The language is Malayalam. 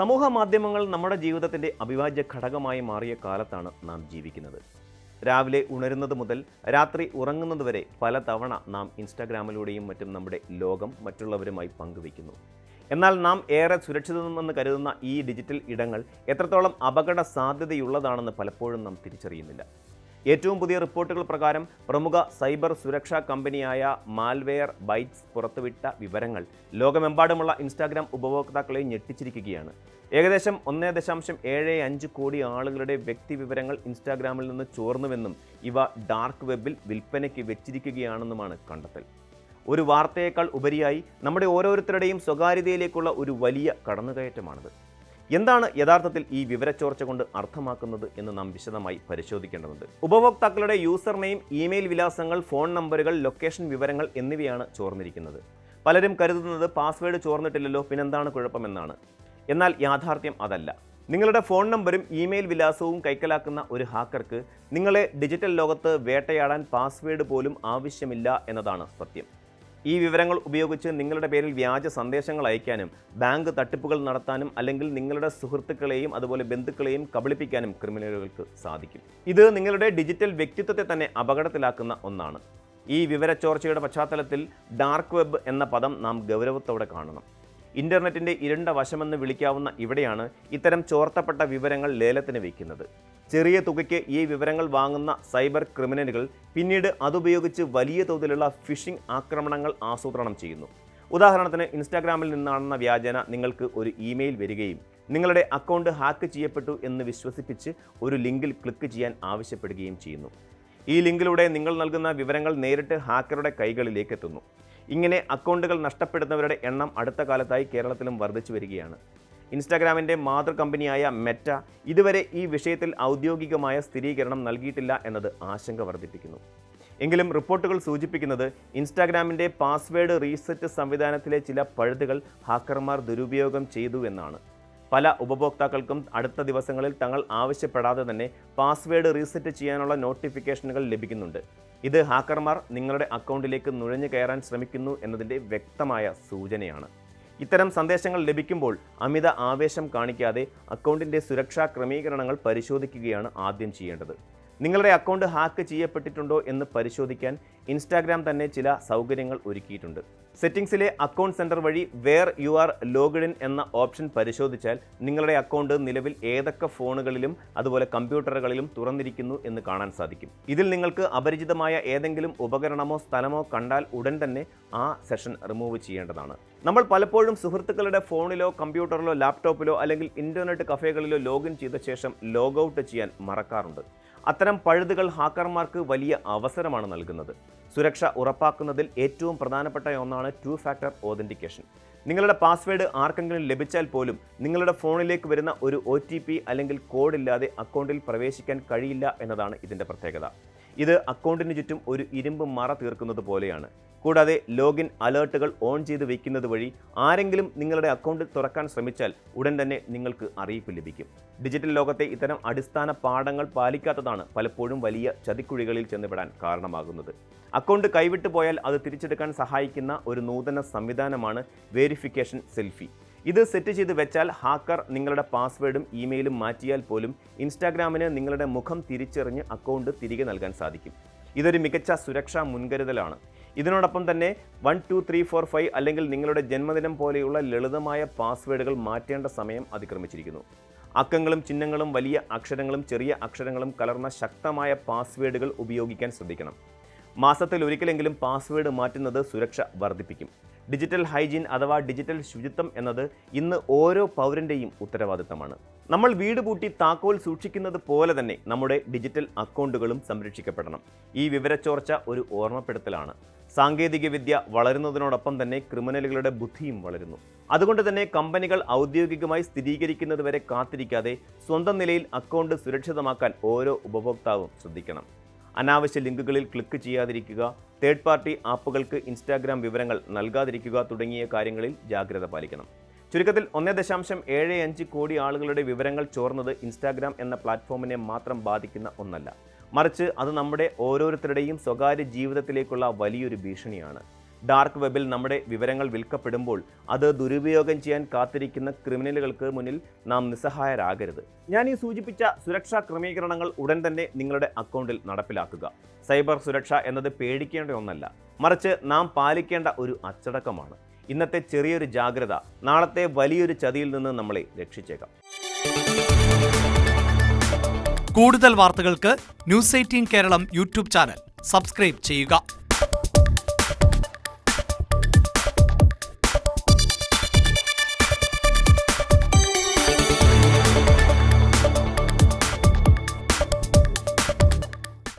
സമൂഹ മാധ്യമങ്ങൾ നമ്മുടെ ജീവിതത്തിന്റെ അവിഭാജ്യ ഘടകമായി മാറിയ കാലത്താണ് നാം ജീവിക്കുന്നത്. രാവിലെ ഉണരുന്നത് മുതൽ രാത്രി ഉറങ്ങുന്നത് വരെ പല തവണ നാം ഇൻസ്റ്റാഗ്രാമിലൂടെയും മറ്റും നമ്മുടെ ലോകം മറ്റുള്ളവരുമായി പങ്കുവയ്ക്കുന്നു. എന്നാൽ നാം ഏറെ സുരക്ഷിതമെന്ന് കരുതുന്ന ഈ ഡിജിറ്റൽ ഇടങ്ങൾ എത്രത്തോളം അപകട സാധ്യതയുള്ളതാണെന്ന് പലപ്പോഴും നാം തിരിച്ചറിയുന്നില്ല. ഏറ്റവും പുതിയ റിപ്പോർട്ടുകൾ പ്രകാരം പ്രമുഖ സൈബർ സുരക്ഷാ കമ്പനിയായ മാൽവെയർ ബൈറ്റ്സ് പുറത്തുവിട്ട വിവരങ്ങൾ ലോകമെമ്പാടുമുള്ള ഇൻസ്റ്റാഗ്രാം ഉപഭോക്താക്കളെ ഞെട്ടിച്ചിരിക്കുകയാണ്. ഏകദേശം ഒന്നേ ദശാംശം ഏഴ് അഞ്ച് കോടി ആളുകളുടെ വ്യക്തിവിവരങ്ങൾ ഇൻസ്റ്റാഗ്രാമിൽ നിന്ന് ചോർന്നുവെന്നും ഇവ ഡാർക്ക് വെബിൽ വിൽപ്പനയ്ക്ക് വെച്ചിരിക്കുകയാണെന്നുമാണ് കണ്ടെത്തൽ. ഒരു വാർത്തയേക്കാൾ ഉപരിയായി നമ്മുടെ ഓരോരുത്തരുടെയും സ്വകാര്യതയിലേക്കുള്ള ഒരു വലിയ കടന്നുകയറ്റമാണിത്. എന്താണ് യഥാർത്ഥത്തിൽ ഈ വിവരച്ചോർച്ച കൊണ്ട് അർത്ഥമാക്കുന്നത് എന്ന് നാം വിശദമായി പരിശോധിക്കേണ്ടതുണ്ട്. ഉപഭോക്താക്കളുടെ യൂസർ നെയിം ഇമെയിൽ വിലാസങ്ങൾ ഫോൺ നമ്പറുകൾ ലൊക്കേഷൻ വിവരങ്ങൾ എന്നിവയാണ് ചോർന്നിരിക്കുന്നത്. പലരും കരുതുന്നത് പാസ്വേഡ് ചോർന്നിട്ടില്ലല്ലോ പിന്നെന്താണ് കുഴപ്പമെന്നാണ്. എന്നാൽ യാഥാർത്ഥ്യം അതല്ല. നിങ്ങളുടെ ഫോൺ നമ്പറും ഇമെയിൽ വിലാസവും കൈക്കലാക്കുന്ന ഒരു ഹാക്കർക്ക് നിങ്ങളെ ഡിജിറ്റൽ ലോകത്ത് വേട്ടയാടാൻ പാസ്വേഡ് പോലും ആവശ്യമില്ല എന്നതാണ് സത്യം. ഈ വിവരങ്ങൾ ഉപയോഗിച്ച് നിങ്ങളുടെ പേരിൽ വ്യാജ സന്ദേശങ്ങൾ അയക്കാനും ബാങ്ക് തട്ടിപ്പുകൾ നടത്താനും അല്ലെങ്കിൽ നിങ്ങളുടെ സുഹൃത്തുക്കളെയും അതുപോലെ ബന്ധുക്കളെയും കബളിപ്പിക്കാനും ക്രിമിനലുകൾക്ക് സാധിക്കും. ഇത് നിങ്ങളുടെ ഡിജിറ്റൽ വ്യക്തിത്വത്തെ തന്നെ അപകടത്തിലാക്കുന്ന ഒന്നാണ്. ഈ വിവരച്ചോർച്ചയുടെ പശ്ചാത്തലത്തിൽ ഡാർക്ക് വെബ് എന്ന പദം നാം ഗൗരവത്തോടെ കാണണം. ഇന്റർനെറ്റിന്റെ ഇരുണ്ട വശമെന്ന് വിളിക്കാവുന്ന ഇവിടെയാണ് ഇത്തരം ചോർത്തപ്പെട്ട വിവരങ്ങൾ ലേലത്തിന് വയ്ക്കുന്നത് ചെറിയ തുകയ്ക്ക് ഈ വിവരങ്ങൾ വാങ്ങുന്ന സൈബർ ക്രിമിനലുകൾ പിന്നീട് അതുപയോഗിച്ച് വലിയ തോതിലുള്ള ഫിഷിംഗ് ആക്രമണങ്ങൾ ആസൂത്രണം ചെയ്യുന്നു. ഉദാഹരണത്തിന് ഇൻസ്റ്റാഗ്രാമിൽ നിന്നാണെന്ന വ്യാജന നിങ്ങൾക്ക് ഒരു ഇമെയിൽ വരികയും നിങ്ങളുടെ അക്കൗണ്ട് ഹാക്ക് ചെയ്യപ്പെട്ടു എന്ന് വിശ്വസിപ്പിച്ച് ഒരു ലിങ്കിൽ ക്ലിക്ക് ചെയ്യാൻ ആവശ്യപ്പെടുകയും ചെയ്യുന്നു. ഈ ലിങ്കിലൂടെ നിങ്ങൾ നൽകുന്ന വിവരങ്ങൾ നേരിട്ട് ഹാക്കറുടെ കൈകളിലേക്ക് എത്തുന്നു ഇങ്ങനെ അക്കൗണ്ടുകൾ നഷ്ടപ്പെടുന്നവരുടെ എണ്ണം അടുത്ത കാലത്തായി കേരളത്തിലും വർദ്ധിച്ചു വരികയാണ്. ഇൻസ്റ്റാഗ്രാമിന്റെ മാതൃ കമ്പനിയായ മെറ്റ ഇതുവരെ ഈ വിഷയത്തിൽ ഔദ്യോഗികമായ സ്ഥിരീകരണം നൽകിയിട്ടില്ല എന്നത് ആശങ്ക വർദ്ധിപ്പിക്കുന്നു. എങ്കിലും റിപ്പോർട്ടുകൾ സൂചിപ്പിക്കുന്നത് ഇൻസ്റ്റാഗ്രാമിന്റെ പാസ്വേഡ് റീസെറ്റ് സംവിധാനത്തിലെ ചില പഴുതുകൾ ഹാക്കർമാർ ദുരുപയോഗം ചെയ്തു എന്നാണ്. പല ഉപഭോക്താക്കൾക്കും അടുത്ത ദിവസങ്ങളിൽ തങ്ങൾ ആവശ്യപ്പെടാതെ തന്നെ പാസ്വേഡ് റീസെറ്റ് ചെയ്യാനുള്ള നോട്ടിഫിക്കേഷനുകൾ ലഭിക്കുന്നുണ്ട്. ഇത് ഹാക്കർമാർ നിങ്ങളുടെ അക്കൗണ്ടിലേക്ക് നുഴഞ്ഞു കയറാൻ ശ്രമിക്കുന്നു എന്നതിന്റെ വ്യക്തമായ സൂചനയാണ്. ഇത്തരം സന്ദേശങ്ങൾ ലഭിക്കുമ്പോൾ അമിത ആവേശം കാണിക്കാതെ അക്കൗണ്ടിന്റെ സുരക്ഷാ ക്രമീകരണങ്ങൾ പരിശോധിക്കുകയാണ് ആദ്യം ചെയ്യേണ്ടത്. നിങ്ങളുടെ അക്കൗണ്ട് ഹാക്ക് ചെയ്യപ്പെട്ടിട്ടുണ്ടോ എന്ന് പരിശോധിക്കാൻ ഇൻസ്റ്റാഗ്രാം തന്നെ ചില സൗകര്യങ്ങൾ ഒരുക്കിയിട്ടുണ്ട്. സെറ്റിംഗ്സിലെ അക്കൗണ്ട് സെന്റർ വഴി വേർ യു ആർ ലോഗ്ഡ് എന്ന ഓപ്ഷൻ പരിശോധിച്ചാൽ നിങ്ങളുടെ അക്കൗണ്ട് നിലവിൽ ഏതൊക്കെ ഫോണുകളിലും അതുപോലെ കമ്പ്യൂട്ടറുകളിലും തുറന്നിരിക്കുന്നു എന്ന് കാണാൻ സാധിക്കും. ഇതിൽ നിങ്ങൾക്ക് അപരിചിതമായ ഏതെങ്കിലും ഉപകരണമോ സ്ഥലമോ കണ്ടാൽ ഉടൻ തന്നെ ആ സെഷൻ റിമൂവ് ചെയ്യേണ്ടതാണ്. നമ്മൾ പലപ്പോഴും സുഹൃത്തുക്കളുടെ ഫോണിലോ കമ്പ്യൂട്ടറിലോ ലാപ്ടോപ്പിലോ അല്ലെങ്കിൽ ഇന്റർനെറ്റ് കഫേകളിലോ ലോഗിൻ ചെയ്ത ശേഷം ലോഗൗട്ട് ചെയ്യാൻ മറക്കാറുണ്ട്. അത്തരം പഴുതുകൾ ഹാക്കർമാർക്ക് വലിയ അവസരമാണ് നൽകുന്നത്. സുരക്ഷ ഉറപ്പാക്കുന്നതിൽ ഏറ്റവും പ്രധാനപ്പെട്ട ഒന്നാണ് ടു ഫാക്ടർ ഓതന്റിക്കേഷൻ നിങ്ങളുടെ പാസ്വേഡ് ആർക്കെങ്കിലും ലഭിച്ചാൽ പോലും നിങ്ങളുടെ ഫോണിലേക്ക് വരുന്ന ഒരു ഒ അല്ലെങ്കിൽ കോഡ് ഇല്ലാതെ അക്കൗണ്ടിൽ പ്രവേശിക്കാൻ കഴിയില്ല എന്നതാണ് ഇതിന്റെ പ്രത്യേകത. ഇത് അക്കൗണ്ടിന് ചുറ്റും ഒരു ഇരുമ്പ് മറ തീർക്കുന്നത് പോലെയാണ്. കൂടാതെ ലോഗിൻ അലേർട്ടുകൾ ഓൺ ചെയ്ത് വയ്ക്കുന്നത് വഴി ആരെങ്കിലും നിങ്ങളുടെ അക്കൗണ്ട് തുറക്കാൻ ശ്രമിച്ചാൽ ഉടൻ തന്നെ നിങ്ങൾക്ക് അറിയിപ്പ് ലഭിക്കും. ഡിജിറ്റൽ ലോകത്തെ ഇത്തരം അടിസ്ഥാന പാഠങ്ങൾ പാലിക്കാത്തതാണ് പലപ്പോഴും വലിയ ചതിക്കുഴികളിൽ ചെന്നുപെടാൻ കാരണമാകുന്നത്. അക്കൗണ്ട് കൈവിട്ടു പോയാൽ അത് തിരിച്ചെടുക്കാൻ സഹായിക്കുന്ന ഒരു നൂതന സംവിധാനമാണ് വേരിഫിക്കേഷൻ സെൽഫി. ഇത് സെറ്റ് ചെയ്ത് വെച്ചാൽ ഹാക്കർ നിങ്ങളുടെ പാസ്വേഡും ഇമെയിലും മാറ്റിയാൽ പോലും ഇൻസ്റ്റാഗ്രാമിന് നിങ്ങളുടെ മുഖം തിരിച്ചറിഞ്ഞ് അക്കൗണ്ട് തിരികെ നൽകാൻ സാധിക്കും. ഇതൊരു മികച്ച സുരക്ഷാ മുൻകരുതലാണ്. ഇതിനോടൊപ്പം തന്നെ one two three four five അല്ലെങ്കിൽ നിങ്ങളുടെ ജന്മദിനം പോലെയുള്ള ലളിതമായ പാസ്വേഡുകൾ മാറ്റേണ്ട സമയം അതിക്രമിച്ചിരിക്കുന്നു. അക്കങ്ങളും ചിഹ്നങ്ങളും വലിയ അക്ഷരങ്ങളും ചെറിയ അക്ഷരങ്ങളും കലർന്ന ശക്തമായ പാസ്വേഡുകൾ ഉപയോഗിക്കാൻ ശ്രദ്ധിക്കണം. മാസത്തിൽ ഒരിക്കലെങ്കിലും പാസ്വേഡ് മാറ്റുന്നത് സുരക്ഷ വർദ്ധിപ്പിക്കും. ഡിജിറ്റൽ ഹൈജീൻ അഥവാ ഡിജിറ്റൽ ശുചിത്വം എന്നത് ഇന്ന് ഓരോ പൗരന്റെയും ഉത്തരവാദിത്തമാണ്. നമ്മൾ വീട് പൂട്ടി താക്കോൽ സൂക്ഷിക്കുന്നത് പോലെ തന്നെ നമ്മുടെ ഡിജിറ്റൽ അക്കൗണ്ടുകളും സംരക്ഷിക്കപ്പെടണം. ഈ വിവരച്ചോർച്ച ഒരു ഓർമ്മപ്പെടുത്തലാണ്. സാങ്കേതികവിദ്യ വളരുന്നതിനോടൊപ്പം തന്നെ ക്രിമിനലുകളുടെ ബുദ്ധിയും വളരുന്നു. അതുകൊണ്ട് തന്നെ കമ്പനികൾ ഔദ്യോഗികമായി സ്ഥിരീകരിക്കുന്നതുവരെ കാത്തിരിക്കാതെ സ്വന്തം നിലയിൽ അക്കൗണ്ട് സുരക്ഷിതമാക്കാൻ ഓരോ ഉപഭോക്താവും ശ്രദ്ധിക്കണം. അനാവശ്യ ലിങ്കുകളിൽ ക്ലിക്ക് ചെയ്യാതിരിക്കുക തേർഡ് പാർട്ടി ആപ്പുകൾക്ക് ഇൻസ്റ്റാഗ്രാം വിവരങ്ങൾ നൽകാതിരിക്കുക തുടങ്ങിയ കാര്യങ്ങളിൽ ജാഗ്രത പാലിക്കണം. ചുരുക്കത്തിൽ ഒന്നേ ദശാംശം ഏഴ് അഞ്ച് കോടി ആളുകളുടെ വിവരങ്ങൾ ചോർന്നത് ഇൻസ്റ്റാഗ്രാം എന്ന പ്ലാറ്റ്ഫോമിനെ മാത്രം ബാധിക്കുന്ന ഒന്നല്ല. മറിച്ച് അത് നമ്മുടെ ഓരോരുത്തരുടെയും സ്വകാര്യ ജീവിതത്തിലേക്കുള്ള വലിയൊരു ഭീഷണിയാണ്. ഡാർക്ക് വെബിൽ നമ്മുടെ വിവരങ്ങൾ വിൽക്കപ്പെടുമ്പോൾ അത് ദുരുപയോഗം ചെയ്യാൻ കാത്തിരിക്കുന്ന ക്രിമിനലുകൾക്ക് മുന്നിൽ നാം നിസ്സഹായരാകരുത്. ഞാൻ ഈ സൂചിപ്പിച്ച സുരക്ഷാ ക്രമീകരണങ്ങൾ ഉടൻ തന്നെ നിങ്ങളുടെ അക്കൗണ്ടിൽ നടപ്പിലാക്കുക. സൈബർ സുരക്ഷ എന്നത് പേടിക്കേണ്ട ഒന്നല്ല. മറിച്ച് നാം പാലിക്കേണ്ട ഒരു അച്ചടക്കമാണ്. ഇന്നത്തെ ചെറിയൊരു ജാഗ്രത നാളത്തെ വലിയൊരു ചതിയിൽ നിന്ന് നമ്മളെ രക്ഷിച്ചേക്കാം. കൂടുതൽ വാർത്തകൾക്ക് news eighteen Keralam YouTube channel. Subscribe ചെയ്യുക.